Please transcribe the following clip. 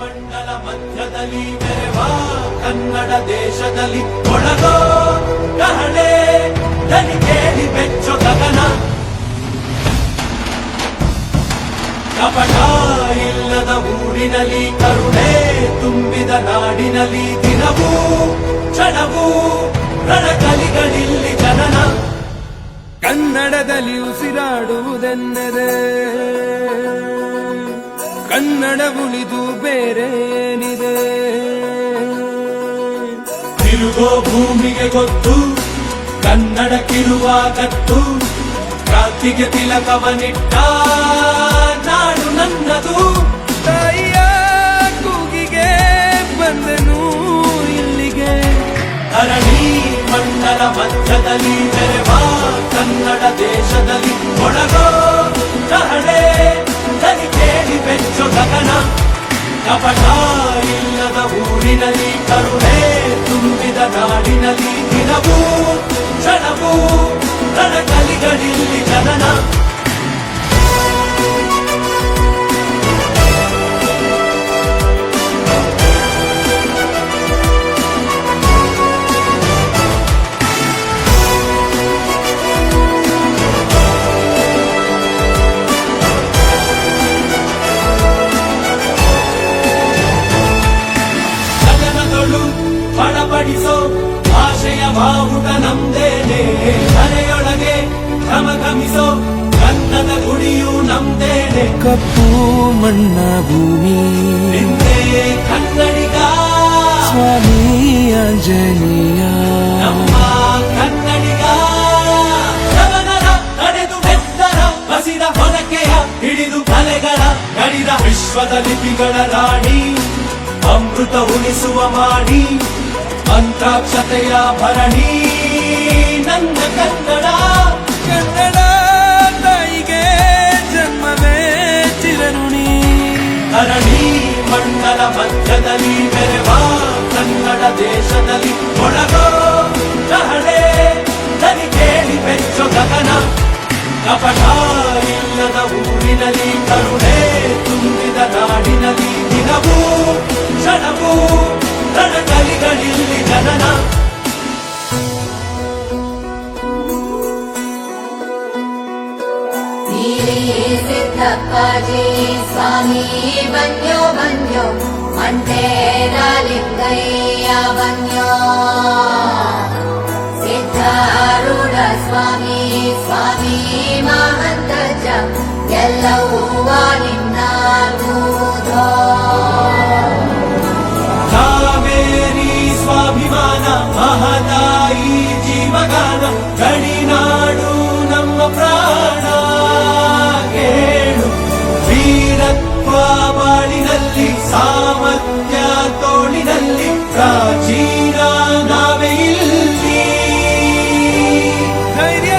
ಮಂಡಲ ಮಧ್ಯದಲ್ಲಿ ಮೆರೆವ ಕನ್ನಡ ದೇಶದಲ್ಲಿ ಒಳಗೋ ಕಹಳೆ ದನಿ ಕೇಳಿ ಬೆಚ್ಚೋ ಗಗನ. ಕಪಟ ಇಲ್ಲದ ಊರಿನಲ್ಲಿ, ಕರುಣೆ ತುಂಬಿದ ನಾಡಿನಲ್ಲಿ ದಿನವೂ ಕ್ಷಣವೂ ರಣಕಲಿಗಳಿಲ್ಲಿ ಜನನ. ಕನ್ನಡದಲ್ಲಿ ಉಸಿರಾಡುವುದೆಂದರೆ ಕನ್ನಡ ಉಳಿದು ಬೇರೇನಿದೆ? ತಿರುಗೋ ಭೂಮಿಗೆ ಗೊತ್ತು ಕನ್ನಡಕ್ಕಿರುವ ಕತ್ತು ಕ್ರಾಂತಿಗೆ ತಿಲಕವನಿಟ್ಟ ನಾಡು ನನ್ನದು. ತಾಯಿಯ ಕೂಗಿಗೆ ಬಂದನು ಇಲ್ಲಿಗೆ? ಧರಣಿ ಮಂಡಲ ಮಧ್ಯದಲ್ಲಿ ಮೆರೆವ ಕನ್ನಡ ದೇಶದಲ್ಲಿ ಒಳಗೋ ಕಹಳೆ ದನಿ ಕೇಳಿ ಬೆಚ್ಚೋ ಗಗನ ಕಪಟ ಇಲ್ಲದ ಊರಿನಲ್ಲಿ ಕರುಣೆ ತುಂಬಿದ ನಾಡಿನಲ್ಲಿ ದಿನವೂ ಕ್ಷಣವೂ ರಣಕಲಿಗಳಿಲ್ಲಿ ಜನನ ಬಡಬಡಿಸೋ ಭಾಷೆಯ ಬಾವುಟ ನಮ್ದೇನೆ. ಮನೆಯೊಳಗೆ ಘಮಘಮಿಸೋ ಕನ್ನದ ಗುಡಿಯು ನಮ್ದೇನೆ. ಕಪ್ಪು ಮಣ್ಣ ಭೂಮಿ. ಕನ್ನಡಿಗ. ಸ್ವಾಮಿ ಆಂಜನೇಯ. ನಮ್ಮ ಕನ್ನಡಿಗ. ನಡೆದು ಬೆತ್ತರ ಬಸಿದ ಹೊರಕೆಯ ಹಿಡಿದು ಕಲೆಗಳ ಗಡಿದ ವಿಶ್ವದ ಲಿಪಿಗಳ ರಾಣಿ. ಅಮೃತ ಉಳಿಸುವ ಮಾಡಿ ಮಂತ್ರಾಕ್ಷತೆಯ ಭರಣಿ ನನ್ನ ಕನ್ನಡ ಕನ್ನಡ ತಾಯಿಗೆ ಜನ್ಮವೇ ಚಿರಋಣಿ ಧರಣಿ ಮಂಡಲ ಮಧ್ಯದಲ್ಲಿ ಮೆರೆವ ಕನ್ನಡ ದೇಶದಲ್ಲಿ ಒಳಗೋ ಕಹಳೆ ದನಿ ಕೇಳಿ ಬೆಚ್ಚೋ ಗಗನ ಕಪಟ ಸಿದ್ದಪ್ಪಾಜಿ ಸ್ವಾಮಿ ಬನ್ಯೋ ಬನ್ಯೋ ಮಂಟೇರ ಲಿಂಗಯ್ಯ ಬನ್ಯೋ ಸಿದ್ಧಾರೂಢ ಸ್ವಾಮಿ ಸ್ವಾಮಿ ಮಹಂತಜ ಎಲ್ಲವೂ ನಿನ್ನ ಕೂದೋ ಕಾವೇರಿ ಸ್ವಾಭಿಮಾನ ಮಹದಾಯಿ ಜೀವಗಾನ ಗಡಿನಾಡು പ്രാചീന നവയിൽ ധൈര്യ